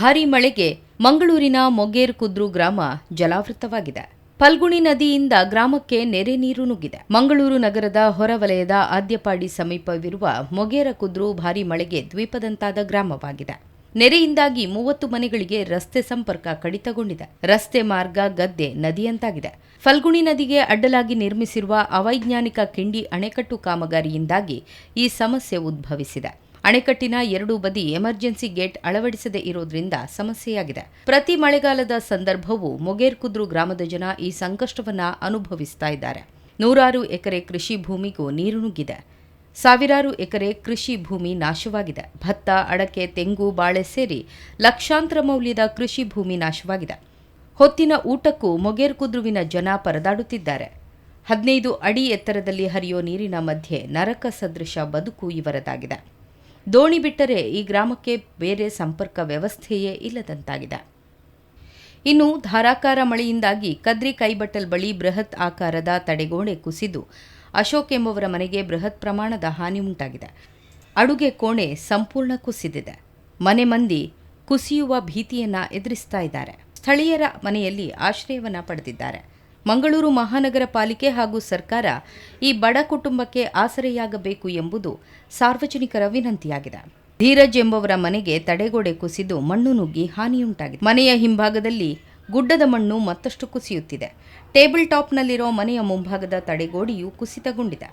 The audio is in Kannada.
ಭಾರೀ ಮಳೆಗೆ ಮಂಗಳೂರಿನ ಮೊಗೇರ್ ಕುದ್ರು ಗ್ರಾಮ ಜಲಾವೃತವಾಗಿದೆ. ಫಲ್ಗುಣಿ ನದಿಯಿಂದ ಗ್ರಾಮಕ್ಕೆ ನೆರೆ ನೀರು ನುಗ್ಗಿದೆ. ಮಂಗಳೂರು ನಗರದ ಹೊರವಲಯದ ಆದ್ಯಪಾಡಿ ಸಮೀಪವಿರುವ ಮೊಗೇರ ಕುದ್ರು ಭಾರೀ ಮಳೆಗೆ ದ್ವೀಪದಂತಾದ ಗ್ರಾಮವಾಗಿದೆ. ನೆರೆಯಿಂದಾಗಿ ಮೂವತ್ತು ಮನೆಗಳಿಗೆ ರಸ್ತೆ ಸಂಪರ್ಕ ಕಡಿತಗೊಂಡಿದೆ. ರಸ್ತೆ ಮಾರ್ಗ, ಗದ್ದೆ ನದಿಯಂತಾಗಿದೆ ಫಲ್ಗುಣಿ ನದಿಗೆ ಅಡ್ಡಲಾಗಿ ನಿರ್ಮಿಸಿರುವ ಅವೈಜ್ಞಾನಿಕ ಕಿಂಡಿ ಅಣೆಕಟ್ಟು ಕಾಮಗಾರಿಯಿಂದಾಗಿ ಈ ಸಮಸ್ಯೆ ಉದ್ಭವಿಸಿದೆ. ಅಣೆಕಟ್ಟಿನ ಎರಡೂ ಬದಿ ಎಮರ್ಜೆನ್ಸಿ ಗೇಟ್ ಅಳವಡಿಸದೇ ಇರೋದ್ರಿಂದ ಸಮಸ್ಯೆಯಾಗಿದೆ. ಪ್ರತಿ ಮಳೆಗಾಲದ ಸಂದರ್ಭವೂ ಮೊಗೇರ್ಕುದ್ರು ಗ್ರಾಮದ ಜನ ಈ ಸಂಕಷ್ಟವನ್ನ ಅನುಭವಿಸ್ತಾ ಇದ್ದಾರೆ. ನೂರಾರು ಎಕರೆ ಕೃಷಿ ಭೂಮಿಗೂ ನೀರು ನುಗ್ಗಿದೆ. ಸಾವಿರಾರು ಎಕರೆ ಕೃಷಿ ಭೂಮಿ ನಾಶವಾಗಿದೆ. ಭತ್ತ, ಅಡಕೆ, ತೆಂಗು, ಬಾಳೆ ಸೇರಿ ಲಕ್ಷಾಂತರ ಮೌಲ್ಯದ ಕೃಷಿ ಭೂಮಿ ನಾಶವಾಗಿದೆ. ಹೊತ್ತಿನ ಊಟಕ್ಕೂ ಮೊಗೇರ್ಕುದ್ರುವಿನ ಜನ ಪರದಾಡುತ್ತಿದ್ದಾರೆ. ಹದಿನೈದು ಅಡಿ ಎತ್ತರದಲ್ಲಿ ಹರಿಯೋ ನೀರಿನ ಮಧ್ಯೆ ನರಕ ಸದೃಶ ಬದುಕು ಇವರದಾಗಿದೆ. ದೋಣಿ ಬಿಟ್ಟರೆ ಈ ಗ್ರಾಮಕ್ಕೆ ಬೇರೆ ಸಂಪರ್ಕ ವ್ಯವಸ್ಥೆಯೇ ಇಲ್ಲದಂತಾಗಿದೆ. ಇನ್ನು ಧಾರಾಕಾರ ಮಳೆಯಿಂದಾಗಿ ಕದ್ರಿ ಕೈಬಟ್ಟಲ್ ಬಳಿ ಬೃಹತ್ ಆಕಾರದ ತಡೆಗೋಡೆ ಕುಸಿದು ಅಶೋಕ್ ಎಂಬುವರ ಮನೆಗೆ ಬೃಹತ್ ಪ್ರಮಾಣದ ಹಾನಿ ಉಂಟಾಗಿದೆ. ಅಡುಗೆ ಕೋಣೆ ಸಂಪೂರ್ಣ ಕುಸಿದಿದೆ. ಮನೆ ಮಂದಿ ಕುಸಿಯುವ ಭೀತಿಯನ್ನ ಎದುರಿಸ್ತಾ ಇದ್ದಾರೆ. ಸ್ಥಳೀಯರ ಮನೆಯಲ್ಲಿ ಆಶ್ರಯವನ್ನ ಪಡೆದಿದ್ದಾರೆ. ಮಂಗಳೂರು ಮಹಾನಗರ ಪಾಲಿಕೆ ಹಾಗೂ ಸರ್ಕಾರ ಈ ಬಡ ಕುಟುಂಬಕ್ಕೆ ಆಸರೆಯಾಗಬೇಕು ಎಂಬುದು ಸಾರ್ವಜನಿಕರ ವಿನಂತಿಯಾಗಿದೆ. ಧೀರಜ್ ಎಂಬವರ ಮನೆಗೆ ತಡೆಗೋಡೆ ಕುಸಿದು ಮಣ್ಣು ನುಗ್ಗಿ ಹಾನಿಯುಂಟಾಗಿದೆ. ಮನೆಯ ಹಿಂಭಾಗದಲ್ಲಿ ಗುಡ್ಡದ ಮಣ್ಣು ಮತ್ತಷ್ಟು ಕುಸಿಯುತ್ತಿದೆ. ಟೇಬಲ್ ಟಾಪ್ನಲ್ಲಿರೋ ಮನೆಯ ಮುಂಭಾಗದ ತಡೆಗೋಡೆಯು ಕುಸಿತಗೊಂಡಿದೆ.